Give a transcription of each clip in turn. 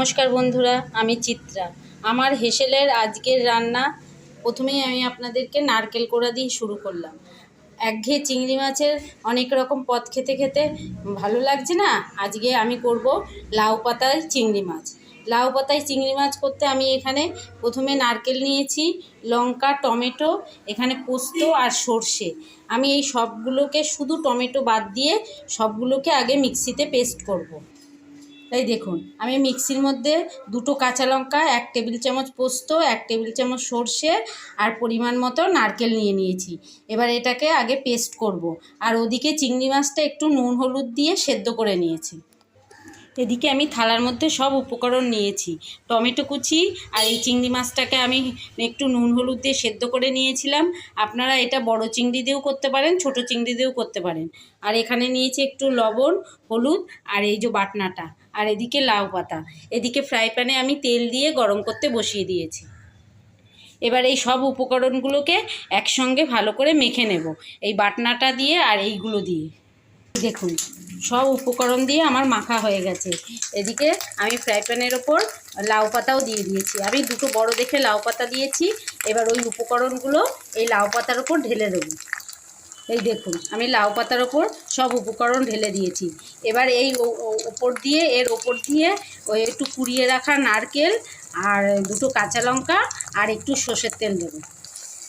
নমস্কার বন্ধুরা, আমি চিত্রা। আমার হেসেলের আজকের রান্না, প্রথমেই আমি আপনাদেরকে নারকেল কোড়া দিয়ে শুরু করলাম। একঘেয়ে চিংড়ি মাছের অনেক রকম পদ খেতে খেতে ভালো লাগছে না? আজকে আমি করব লাউ পাতায় চিংড়ি মাছ। লাউ পাতায় চিংড়ি মাছ করতে আমি এখানে প্রথমে নারকেল নিয়েছি, লঙ্কা, টমেটো, এখানে পোস্ত আর সর্ষে। আমি এই সবগুলোকে শুধু টমেটো বাদ দিয়ে সবগুলোকে আগে মিক্সিতে পেস্ট করব। এই দেখুন, আমি মিক্সির মধ্যে দুটো কাঁচা লঙ্কা, এক টেবিল চামচ পোস্ত, এক টেবিল চামচ সর্ষে আর পরিমাণ মতো নারকেল নিয়ে নিয়েছি এবার এটাকে আগে পেস্ট করব। আর ওদিকে চিংড়ি মাছটা একটু নুন, হলুদ দিয়ে সেদ্ধ করে নিয়েছি এদিকে আমি থালার মধ্যে সব উপকরণ নিয়েছি। টমেটো কুচি আর এই চিংড়ি মাছটাকে আমি একটু নুন হলুদ দিয়ে সেদ্ধ করে নিয়েছিলাম। আপনারা এটা বড় চিংড়ি দিয়েও করতে পারেন, ছোট চিংড়ি দিয়েও করতে পারেন। আর এখানে নিয়েছি একটু লবণ, হলুদ আর এই যে বাটনাটা। আর এদিকে লাউ পাতা। এদিকে ফ্রাই প্যানে আমি তেল দিয়ে গরম করতে বসিয়ে দিয়েছি। এবার এই সব উপকরণগুলোকে একসঙ্গে ভালো করে মেখে নেব। এই বাটনাটা দিয়ে আর এইগুলো দিয়ে। দেখুন, সব উপকরণ দিয়ে আমার মাখা হয়ে গেছে। এদিকে আমি ফ্রাই প্যানের ওপর লাউ পাতাও দিয়ে দিয়েছি। আমি দুটো বড় দেখে লাউ পাতা দিয়েছি। এবার ওই উপকরণগুলো এই লাউ পাতার ওপর ঢেলে দেবো। এই দেখুন, আমি লাউ পাতার ওপর সব উপকরণ ঢেলে দিয়েছি। এবার এই ওপর দিয়ে, এর ওপর দিয়ে ওই একটু কুড়িয়ে রাখা নারকেল আর দুটো কাঁচা লঙ্কা আর একটু সর্ষের তেল দেবো।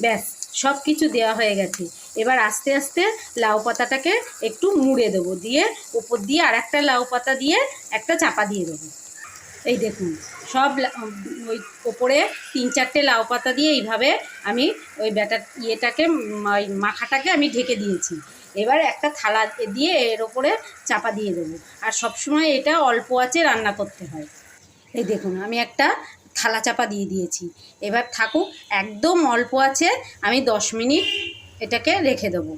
ব্যাস সব কিছু দেওয়া হয়ে গেছে। এবার আস্তে আস্তে লাউ পাতাটাকে একটু মুড়ে দেবো। দিয়ে উপর দিয়ে আর একটা লাউ পাতা দিয়ে একটা চাপা দিয়ে দেবো। এই দেখুন, সব ওই ওপরে তিন চারটে লাউ পাতা দিয়ে এইভাবে আমি ওই ব্যাটার ইয়েটাকে ওই মাখাটাকে আমি ঢেকে দিয়েছি। এবার একটা থালা দিয়ে এর ওপরে চাপা দিয়ে দেবো। আর সবসময় এটা অল্প আছে রান্না করতে হয়। এই দেখুন, আমি একটা থালা চাপা দিয়ে দিয়েছি। এবার থাকুক, একদম অল্প আছে আমি দশ মিনিট এটাকে রেখে দেবো।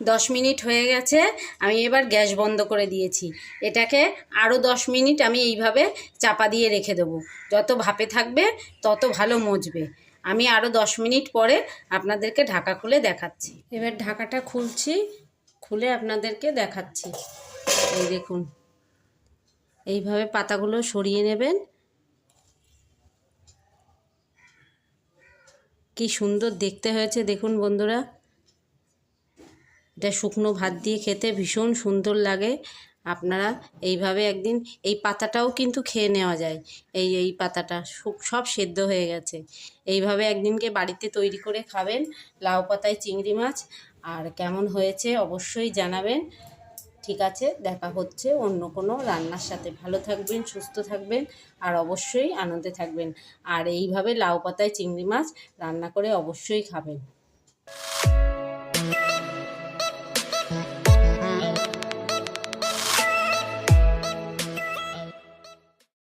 দশ মিনিট হয়ে গেছে, আমি এবার গ্যাস বন্ধ করে দিয়েছি। এটাকে আরও দশ মিনিট আমি এইভাবে চাপা দিয়ে রেখে দেবো। যত ভাপে থাকবে, তত ভালো মজবে। আমি আরও দশ মিনিট পরে আপনাদেরকে ঢাকা খুলে দেখাচ্ছি। এবার ঢাকাটা খুলছি, খুলে আপনাদেরকে দেখাচ্ছি। এই দেখুন, এইভাবে পাতাগুলো সরিয়ে নেবেন। কি সুন্দর দেখতে হয়েছে, দেখুন বন্ধুরা। এটা শুকনো ভাত দিয়ে খেতে ভীষণ সুন্দর লাগে। আপনারা এইভাবে একদিন এই পাতাটাও কিন্তু খেয়ে নেওয়া যায়। এই এই পাতাটা সব সেদ্ধ হয়ে গেছে। এইভাবে একদিনকে বাড়িতে তৈরি করে খাবেন। লাউ পাতায় চিংড়ি মাছ। আর কেমন হয়েছে অবশ্যই জানাবেন। ঠিক আছে, দেখা হচ্ছে অন্য কোনো রান্নার সাথে। ভালো থাকবেন, সুস্থ থাকবেন আর অবশ্যই আনন্দে থাকবেন। আর এইভাবে লাউ পাতায় চিংড়ি মাছ রান্না করে অবশ্যই খাবেন।